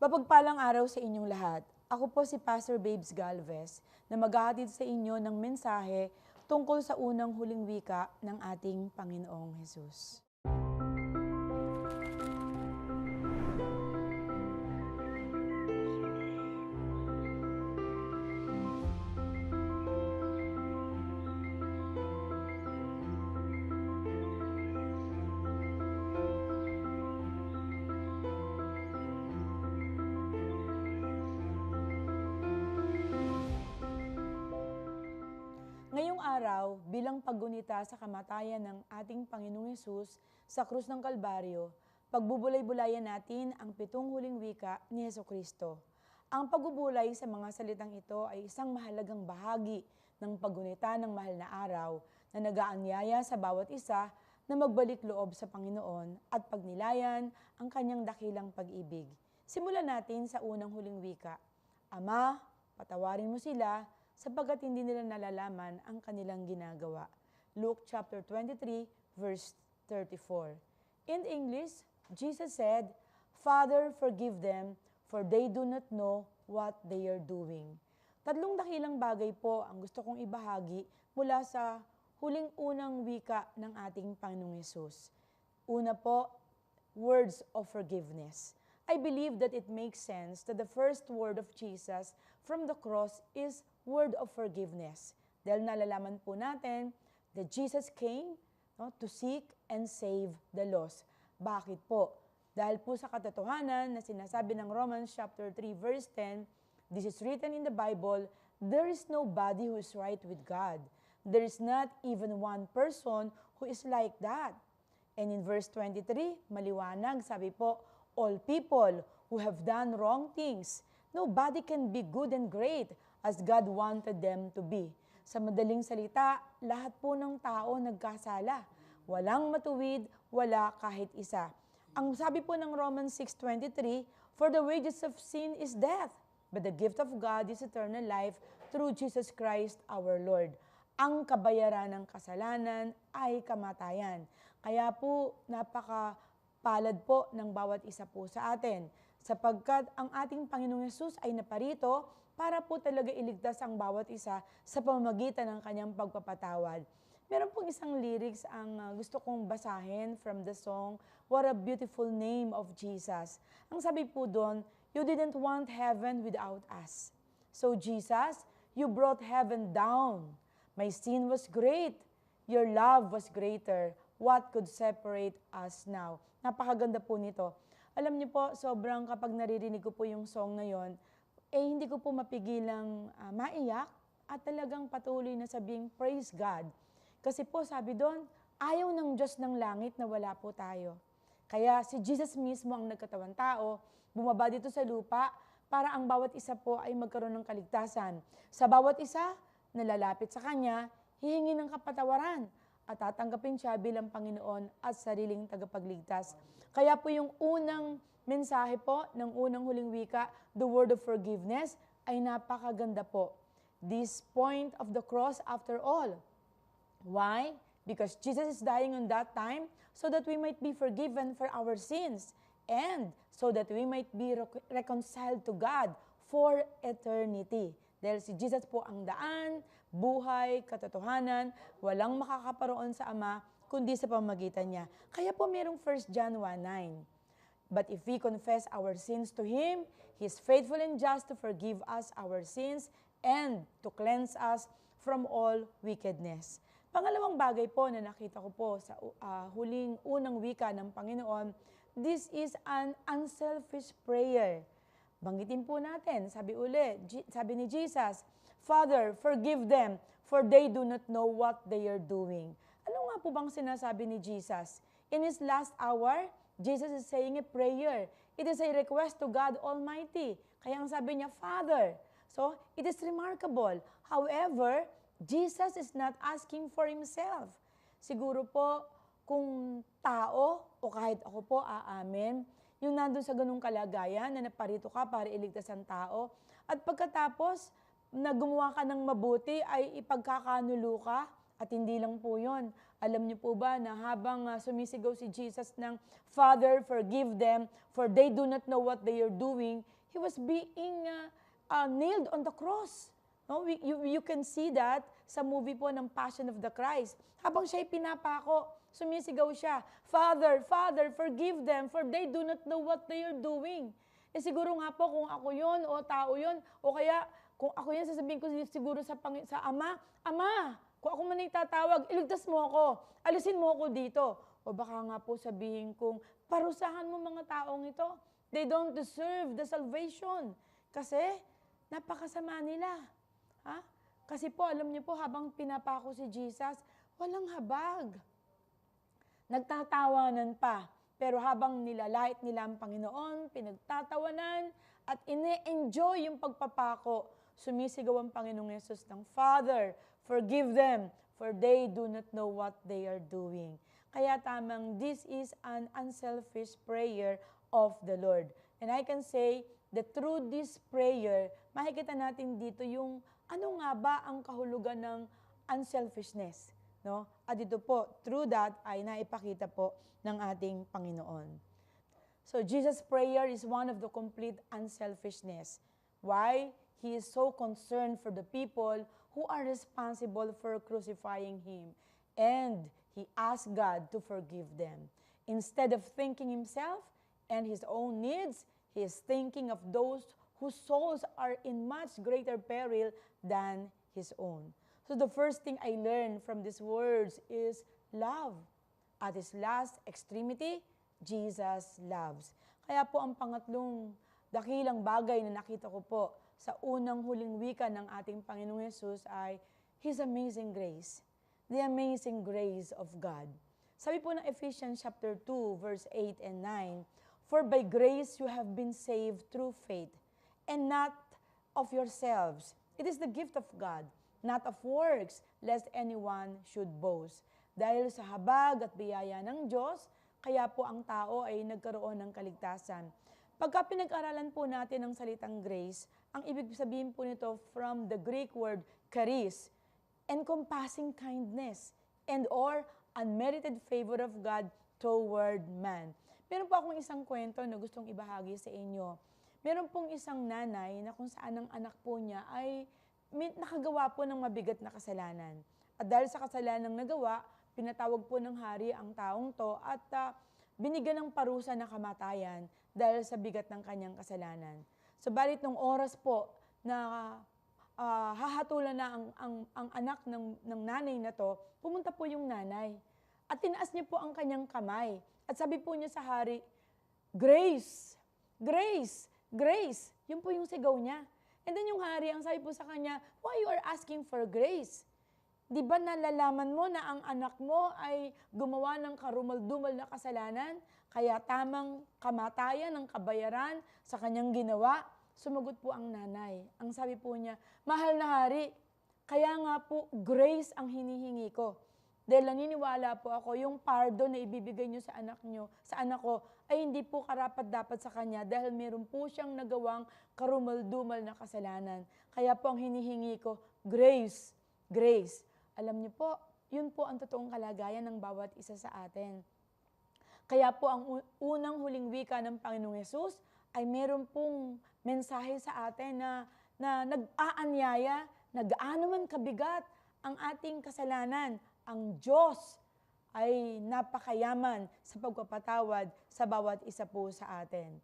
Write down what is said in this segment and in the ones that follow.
Mapagpalang araw sa inyong lahat. Ako po si Pastor Babes Galvez na maghahatid sa inyo ng mensahe tungkol sa unang huling wika ng ating Panginoong Hesus. Araw, bilang paggunita sa kamatayan ng ating Panginoong Yesus sa krus ng Kalbaryo, pagbubulay-bulayan natin ang pitong huling wika ni Yeso Kristo. Ang pagbubulay sa mga salitang ito ay isang mahalagang bahagi ng paggunita ng mahal na araw na nagaanyaya sa bawat isa na magbalik loob sa Panginoon at pagnilayan ang kanyang dakilang pag-ibig. Simulan natin sa unang huling wika. Ama, patawarin mo sila sapagkat hindi nila nalalaman ang kanilang ginagawa. Luke chapter 23 verse 34. In English, Jesus said, Father, forgive them, for they do not know what they are doing. Tatlong dakilang bagay po ang gusto kong ibahagi mula sa huling unang wika ng ating Panginoong Yesus. Una po, words of forgiveness. I believe that it makes sense that the first word of Jesus from the cross is word of forgiveness. Dahil nalalaman po natin that Jesus came no, to seek and save the lost. Bakit po? Dahil po sa katotohanan na sinasabi ng Romans chapter 3 verse 10, this is written in the Bible, there is nobody who is right with God. There is not even one person who is like that. And in verse 23, maliwanag, sabi po, all people who have done wrong things, nobody can be good and great as God wanted them to be. Sa madaling salita, lahat po ng tao nagkasala. Walang matuwid, wala kahit isa. Ang sabi po ng Romans 6.23, For the wages of sin is death, but the gift of God is eternal life through Jesus Christ our Lord. Ang kabayaran ng kasalanan ay kamatayan. Kaya po, napaka palad po ng bawat isa po sa atin. Sapagkat ang ating Panginoong Yesus ay naparito para po talaga iligtas ang bawat isa sa pamamagitan ng kanyang pagpapatawad. Meron pong isang lyrics ang uh, gusto kong basahin from the song, What a Beautiful Name of Jesus. Ang sabi po doon, You didn't want heaven without us. So Jesus, you brought heaven down. My sin was great. Your love was greater. What could separate us now? Napakaganda po nito. Alam niyo po, sobrang kapag naririnig ko po yung song na yon, eh hindi ko po mapigilang uh, maiyak at talagang patuloy na sabing praise God. Kasi po sabi doon, ayaw ng Diyos ng langit na wala po tayo. Kaya si Jesus mismo ang nagkatawan tao, bumaba dito sa lupa para ang bawat isa po ay magkaroon ng kaligtasan. Sa bawat isa, nalalapit sa Kanya, hihingi ng kapatawaran at tatanggapin siya bilang Panginoon at sariling tagapagligtas. Kaya po yung unang mensahe po ng unang huling wika, the word of forgiveness, ay napakaganda po. This point of the cross after all. Why? Because Jesus is dying on that time so that we might be forgiven for our sins and so that we might be rec- reconciled to God for eternity. Dahil si Jesus po ang daan, buhay, katotohanan, walang makakaparoon sa Ama kundi sa pamagitan niya. Kaya po merong 1 John 1.9. But if we confess our sins to Him, He is faithful and just to forgive us our sins and to cleanse us from all wickedness. Pangalawang bagay po na nakita ko po sa uh, huling unang wika ng Panginoon, this is an unselfish prayer. Banggitin po natin, sabi uli, sabi ni Jesus, Father, forgive them, for they do not know what they are doing. Ano nga po bang sinasabi ni Jesus? In His last hour, Jesus is saying a prayer. It is a request to God Almighty. Kaya ang sabi niya, Father. So, it is remarkable. However, Jesus is not asking for Himself. Siguro po, kung tao o kahit ako po aamin, yung nandun sa ganung kalagayan na naparito ka para iligtas ang tao, at pagkatapos na gumawa ka ng mabuti ay ipagkakanulo ka, at hindi lang po yon Alam niyo po ba na habang ah, sumisigaw si Jesus ng, Father, forgive them, for they do not know what they are doing, he was being ah, ah, nailed on the cross. No, we, you, you can see that sa movie po ng Passion of the Christ. Habang siya'y pinapako, sumisigaw siya, Father, Father, forgive them, for they do not know what they are doing. Eh siguro nga po kung ako yon o tao yon o kaya kung ako yan, sasabihin ko siguro sa, Pangi- sa Ama, Ama, kung ako man itatawag, iligtas mo ako, alisin mo ako dito. O baka nga po sabihin kong, parusahan mo mga taong ito. They don't deserve the salvation. Kasi, napakasama nila. Ha? Kasi po, alam niyo po, habang pinapako si Jesus, walang habag. Nagtatawanan pa. Pero habang nilalait nila ang Panginoon, pinagtatawanan at ine-enjoy yung pagpapako, sumisigaw ang Panginoong Yesus ng Father, forgive them, for they do not know what they are doing. Kaya tamang, this is an unselfish prayer of the Lord. And I can say that through this prayer, makikita natin dito yung ano nga ba ang kahulugan ng unselfishness. No? At dito po, through that ay naipakita po ng ating Panginoon. So Jesus' prayer is one of the complete unselfishness. Why? He is so concerned for the people who are responsible for crucifying Him. And He asked God to forgive them. Instead of thinking Himself and His own needs, He is thinking of those whose souls are in much greater peril than His own. So the first thing I learned from these words is love. At His last extremity, Jesus loves. Kaya po ang pangatlong dakilang bagay na nakita ko po sa unang huling wika ng ating Panginoong Yesus ay His amazing grace. The amazing grace of God. Sabi po ng Ephesians chapter 2 verse 8 and 9, For by grace you have been saved through faith, and not of yourselves. It is the gift of God, not of works, lest anyone should boast. Dahil sa habag at biyaya ng Diyos, kaya po ang tao ay nagkaroon ng kaligtasan. Pagka pinag-aralan po natin ang salitang grace, ang ibig sabihin po nito from the Greek word charis, encompassing kindness and or unmerited favor of God toward man. Meron po akong isang kwento na gustong ibahagi sa inyo. Meron pong isang nanay na kung saan ang anak po niya ay nakagawa po ng mabigat na kasalanan. At dahil sa kasalanang nagawa, pinatawag po ng hari ang taong to at ah, binigyan ng parusa na kamatayan dahil sa bigat ng kanyang kasalanan. Subalit nung oras po na ah, hahatulan na ang, ang, ang anak ng, ng nanay na to, pumunta po yung nanay. At tinaas niya po ang kanyang kamay. At sabi po niya sa hari, Grace! Grace! Grace! Yun po yung sigaw niya. And then yung hari, ang sabi po sa kanya, why you are asking for grace? Di ba nalalaman mo na ang anak mo ay gumawa ng karumal-dumal na kasalanan? Kaya tamang kamatayan ng kabayaran sa kanyang ginawa? Sumagot po ang nanay. Ang sabi po niya, Mahal na hari, kaya nga po grace ang hinihingi ko. Dahil naniniwala po ako, yung pardon na ibibigay nyo sa anak nyo, sa anak ko, ay hindi po karapat dapat sa kanya dahil meron po siyang nagawang karumal-dumal na kasalanan. Kaya po ang hinihingi ko, grace, grace. Alam niyo po, yun po ang totoong kalagayan ng bawat isa sa atin. Kaya po ang unang huling wika ng Panginoong Yesus ay meron pong mensahe sa atin na, na nag-aanyaya na gaano man kabigat ang ating kasalanan, ang Diyos ay napakayaman sa pagpapatawad sa bawat isa po sa atin.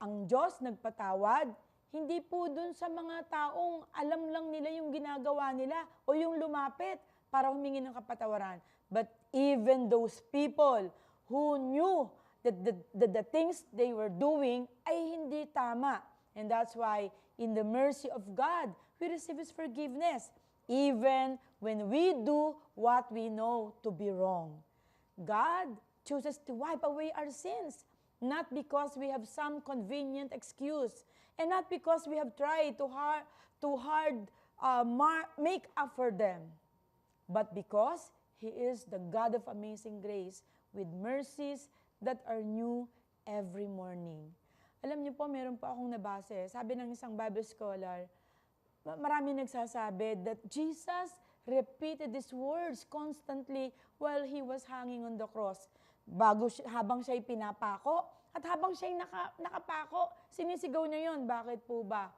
Ang Diyos nagpatawad, hindi po dun sa mga taong alam lang nila yung ginagawa nila o yung lumapit para humingi ng kapatawaran. But even those people who knew that the, the, the things they were doing ay hindi tama. And that's why in the mercy of God, we receive His forgiveness even when we do what we know to be wrong. God chooses to wipe away our sins, not because we have some convenient excuse, and not because we have tried to hard, to hard uh, make up for them, but because He is the God of amazing grace with mercies that are new every morning. Alam niyo po, meron po akong nabase. Sabi ng isang Bible scholar, marami nagsasabi that Jesus repeated these words constantly while he was hanging on the cross. Bago habang siya'y pinapako at habang siya'y naka, nakapako, sinisigaw niya yon. Bakit po ba?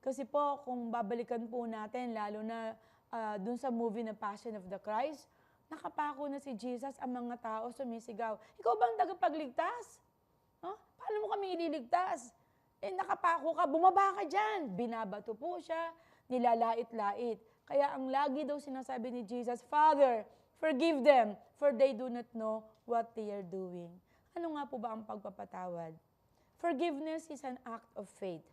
Kasi po, kung babalikan po natin, lalo na ah, dun sa movie na Passion of the Christ, nakapako na si Jesus, ang mga tao sumisigaw, Ikaw bang tagapagligtas? Huh? Paano mo kami ililigtas? Eh, nakapako ka, bumaba ka dyan. Binabato po siya, nilalait-lait. Kaya ang lagi daw sinasabi ni Jesus, Father, forgive them, for they do not know what they are doing. Ano nga po ba ang pagpapatawad? Forgiveness is an act of faith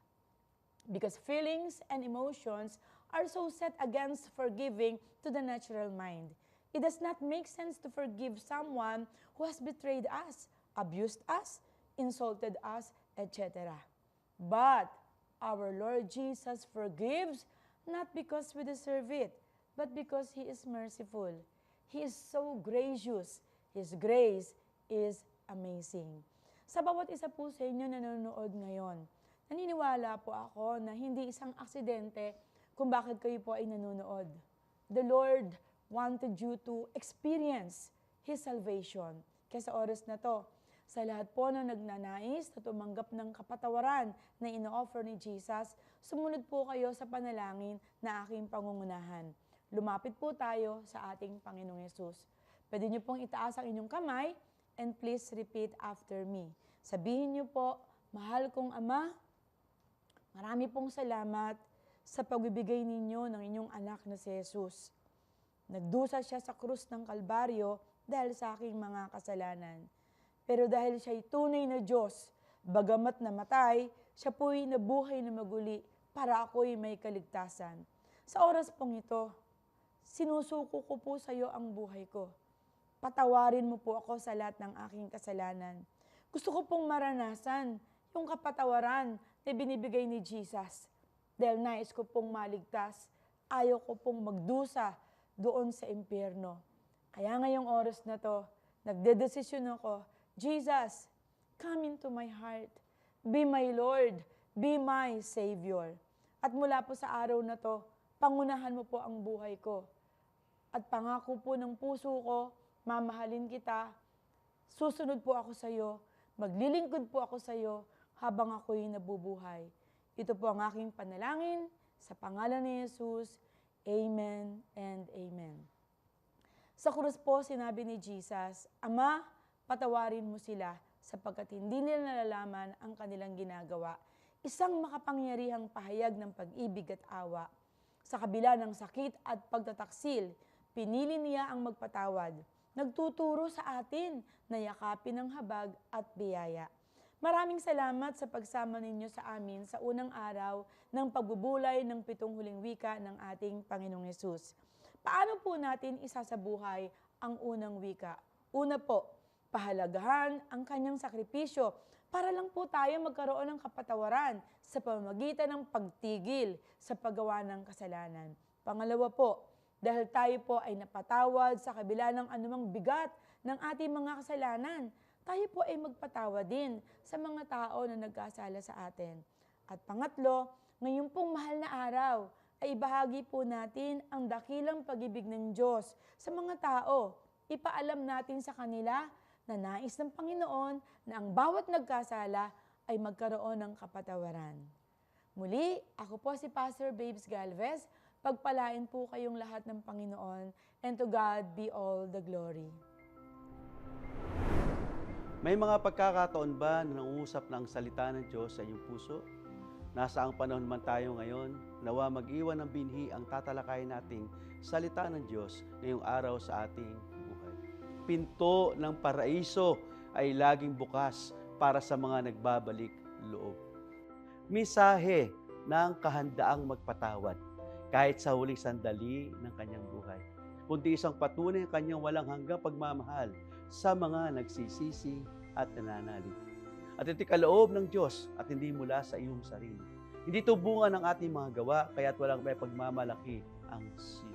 because feelings and emotions are so set against forgiving to the natural mind. It does not make sense to forgive someone who has betrayed us, abused us, insulted us, etc. But our Lord Jesus forgives not because we deserve it, but because He is merciful. He is so gracious. His grace is amazing. Sa bawat isa po sa inyo na nanonood ngayon, naniniwala po ako na hindi isang aksidente kung bakit kayo po ay nanonood. The Lord wanted you to experience His salvation. Kaya sa oras na to, sa lahat po na nagnanais na tumanggap ng kapatawaran na ino-offer ni Jesus, sumunod po kayo sa panalangin na aking pangungunahan. Lumapit po tayo sa ating Panginoong Yesus. Pwede niyo pong itaas ang inyong kamay and please repeat after me. Sabihin niyo po, Mahal kong Ama, marami pong salamat sa pagbibigay ninyo ng inyong anak na si Jesus. Nagdusa siya sa krus ng Kalbaryo dahil sa aking mga kasalanan. Pero dahil siya'y tunay na Diyos, bagamat namatay, siya po'y nabuhay na maguli para ako'y may kaligtasan. Sa oras pong ito, sinusuko ko po sa iyo ang buhay ko. Patawarin mo po ako sa lahat ng aking kasalanan. Gusto ko pong maranasan yung kapatawaran na binibigay ni Jesus. Dahil nais ko pong maligtas, ayaw ko pong magdusa doon sa impyerno. Kaya ngayong oras na to, nagdedesisyon ako, Jesus, come into my heart. Be my Lord. Be my Savior. At mula po sa araw na to, pangunahan mo po ang buhay ko. At pangako po ng puso ko, mamahalin kita, susunod po ako sa iyo, maglilingkod po ako sa iyo habang ako'y nabubuhay. Ito po ang aking panalangin sa pangalan ni Jesus. Amen and Amen. Sa krus po, sinabi ni Jesus, Ama, patawarin mo sila sapagkat hindi nila nalalaman ang kanilang ginagawa. Isang makapangyarihang pahayag ng pag-ibig at awa. Sa kabila ng sakit at pagtataksil, pinili niya ang magpatawad. Nagtuturo sa atin na yakapin ang habag at biyaya. Maraming salamat sa pagsama ninyo sa amin sa unang araw ng pagbubulay ng pitong huling wika ng ating Panginoong Yesus. Paano po natin isasabuhay ang unang wika? Una po, pahalagahan ang kanyang sakripisyo para lang po tayo magkaroon ng kapatawaran sa pamamagitan ng pagtigil sa paggawa ng kasalanan. Pangalawa po, dahil tayo po ay napatawad sa kabila ng anumang bigat ng ating mga kasalanan, tayo po ay magpatawad din sa mga tao na nagkasala sa atin. At pangatlo, ngayon pong mahal na araw, ay ibahagi po natin ang dakilang pag-ibig ng Diyos sa mga tao. Ipaalam natin sa kanila na nais ng Panginoon na ang bawat nagkasala ay magkaroon ng kapatawaran. Muli, ako po si Pastor Babes Galvez. Pagpalain po kayong lahat ng Panginoon and to God be all the glory. May mga pagkakataon ba na nangungusap ng salita ng Diyos sa iyong puso? Nasa ang panahon man tayo ngayon, nawa mag-iwan ng binhi ang tatalakayin nating salita ng Diyos ngayong araw sa ating. Pinto ng paraiso ay laging bukas para sa mga nagbabalik loob. Misahe ng kahandaang magpatawad kahit sa huling sandali ng kanyang buhay. Kundi isang patunay ng kanyang walang hanggang pagmamahal sa mga nagsisisi at nananalig. At ito'y kaloob ng Diyos at hindi mula sa iyong sarili. Hindi ito bunga ng ating mga gawa, kaya't walang may pagmamalaki ang siyo.